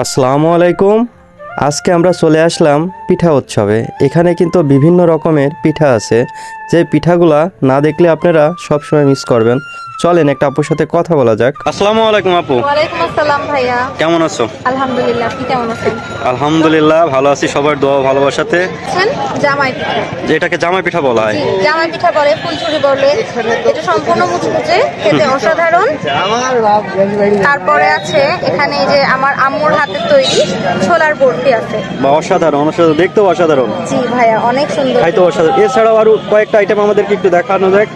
আসসালামু আলাইকুম। আজকে আমরা চলে আসলাম পিঠা উৎসবে। এখানে কিন্তু বিভিন্ন রকমের পিঠা আছে। যে পিঠাগুলা না দেখলে আপনারা সবসময় মিস করবেন। চলেন একটা আপুর সাথে কথা বলা যাক। আসসালামু আলাইকুম আপু। ওয়ালাইকুম আসসালাম ভাইয়া। কেমন আছো? আলহামদুলিল্লাহ আপনি কেমন আছেন? আলহামদুলিল্লাহ ভালো আছি সবার দোয়া ভালোবাসাতে। জামাই পিঠা। যে এটাকে জামাই পিঠা বলা হয়। জামাই পিঠা বলে ফুলচুরি বলে। এটা সম্পূর্ণ মুচমুচে খেতে অসাধারণ। তারপরে আছে এখানে এই যে আমার আম্মুর হাতের তৈরি ছোলার বরফি আছে। বা অসাধারণ অসাধারণ দেখতেও অসাধারণ। জি ভাইয়া অনেক সুন্দর। খাইতে অসাধারণ। এছাড়াও আরও কয়েকটা আইটেম আমাদেরকে একটু দেখানো যাক।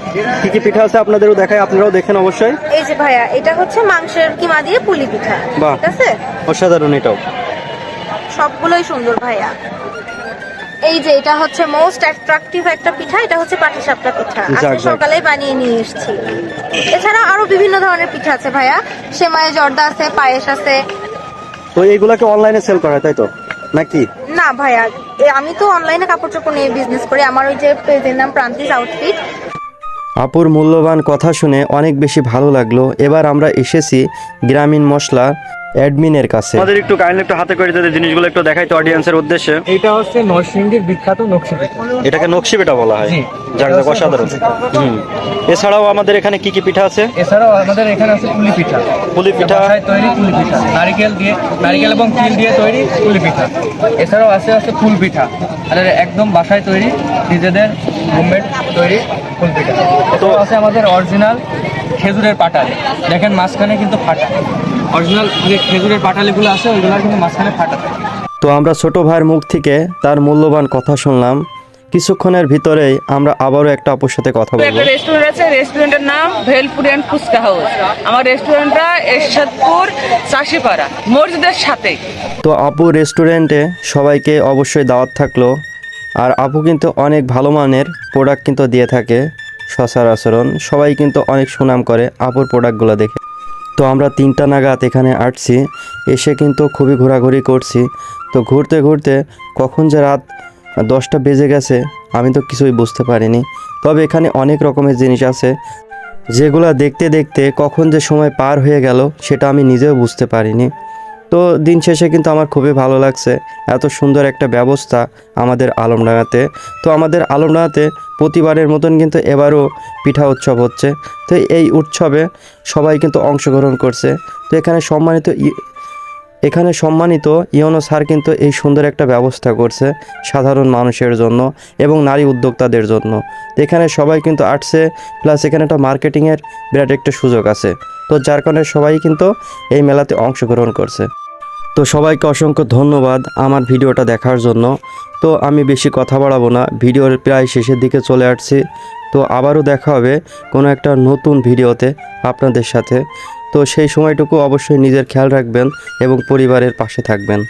কি কি পিঠা আছে আপনাদেরও দেখায় আপনারাও দেখেন অবশ্যই। এই যে ভাইয়া এটা হচ্ছে মাংসের কিমা দিয়ে পুলি পিঠা। বাহ। ঠিক আছে? অসাধারণ এটাও। সবগুলোই সুন্দর ভাইয়া। এই যে এটা হচ্ছে মোস্ট অ্যাট্রাকটিভ একটা পিঠা এটা হচ্ছে পাটিসাপটা পিঠা। আজকে সকালে বানিয়ে নিয়ে এসেছি। আরও বিভিন্ন ধরনের পিঠা আছে ভাইয়া। সেমাই জর্দা আছে পায়েস আছে তো এইগুলাকে অনলাইনে সেল করা হয় তাই তো? নাকি? না ভাইয়া আমি তো অনলাইনে কাপড় চোপড় নিয়ে বিজনেস করি। আমার ওই যে পেজের নাম প্রান্তিস আউটফিট আপুর মূল্যবান কথা শুনে অনেক বেশি ভালো লাগল। এবার আমরা এসেছি গ্রামীণ মশলা অ্যাডমিনের কাছে। আমাদের একটু কাইন্ডলি একটু হাতে করে দিতে জিনিসগুলো একটু দেখাই তো অডিয়েন্সের উদ্দেশ্যে। এটা হচ্ছে নরসিংদীর বিখ্যাত নকশি পিঠা। এটাকে নকশি পিঠা বলা হয় জি। যাক যাক অসাধারণ। হুম। এছাড়াও আমাদের এখানে কি কি পিঠা আছে? এছাড়াও আমাদের এখানে আছে পুলি পিঠা। পুলি পিঠা। তৈরি পুলি পিঠা। নারিকেল দিয়ে নারিকেল এবং তিল দিয়ে তৈরি পুলি পিঠা। এছাড়াও আছে আছে ফুল পিঠা। আমাদের একদম বাসায় তৈরি নিজেদের হোমমেড তৈরি ফুল পিঠা। তো আছে আমাদের অরিজিনাল খেজুরের পাটালি। দেখেন মাঝখানে কিন্তু ফাটা। অরিজিনাল যে খেজুরের পাটালিগুলো আছে ওইগুলো কিন্তু মাঝখানে ফাটা থাকে। তো আমরা ছোট ভাইয়ের মুখ থেকে তার মূল্যবান কথা শুনলাম। কিছুক্ষণের ভিতরেই আমরা আবারও একটা আপুর সাথে কথা বলব একটা রেস্টুরেন্ট আছে রেস্টুরেন্টের নাম ভেলপুরি অ্যান্ড ফুচকা হাউস আমার রেস্টুরেন্টটা এরশাদপুর চাষিপাড়া মসজিদের সাথে তো আপু রেস্টুরেন্টে সবাইকে অবশ্যই দাওয়াত থাকল। আর আপু কিন্তু অনেক ভালো মানের প্রোডাক্ট কিন্তু দিয়ে থাকে। সচরাচরণ সবাই কিন্তু অনেক সুনাম করে আপুর প্রোডাক্টগুলো দেখে। তো আমরা তিনটা নাগাদ এখানে আটছি এসে কিন্তু খুবই ঘোরাঘুরি করছি। তো ঘুরতে ঘুরতে কখন যে রাত দশটা বেজে গেছে, আমি তো কিছুই বুঝতে পারিনি। তবে এখানে অনেক রকমের জিনিস আছে, যেগুলো দেখতে দেখতে কখন যে সময় পার হয়ে গেল, সেটা আমি নিজেও বুঝতে পারিনি। তো দিন শেষে কিন্তু আমার খুবই ভালো লাগছে। এত সুন্দর একটা ব্যবস্থা আমাদের আলমডাঙ্গাতে। তো আমাদের আলমডাঙ্গাতে প্রতিবারের মতন কিন্তু এবারও পিঠা উৎসব হচ্ছে। তো এই উৎসবে সবাই কিন্তু অংশগ্রহণ করছে। তো এখানে সম্মানিত এখানে সম্মানিত ইয়নো স্যার কিন্তু এই সুন্দর একটা ব্যবস্থা করছে সাধারণ মানুষের জন্য এবং নারী উদ্যোক্তাদের জন্য। এখানে সবাই কিন্তু আসছে, প্লাস এখানে একটা মার্কেটিংয়ের বিরাট একটা সুযোগ আছে। তো যার কারণে সবাই কিন্তু এই মেলাতে অংশগ্রহণ করছে। তো সবাইকে অসংখ্য ধন্যবাদ আমার ভিডিওটা দেখার জন্য। তো আমি বেশি কথা বাড়াবো না, ভিডিওর প্রায় শেষের দিকে চলে আসছি। তো আবারও দেখা হবে কোনো একটা নতুন ভিডিওতে আপনাদের সাথে। তো সেই সময়টুকু অবশ্যই নিজের খেয়াল রাখবেন এবং পরিবারের পাশে থাকবেন।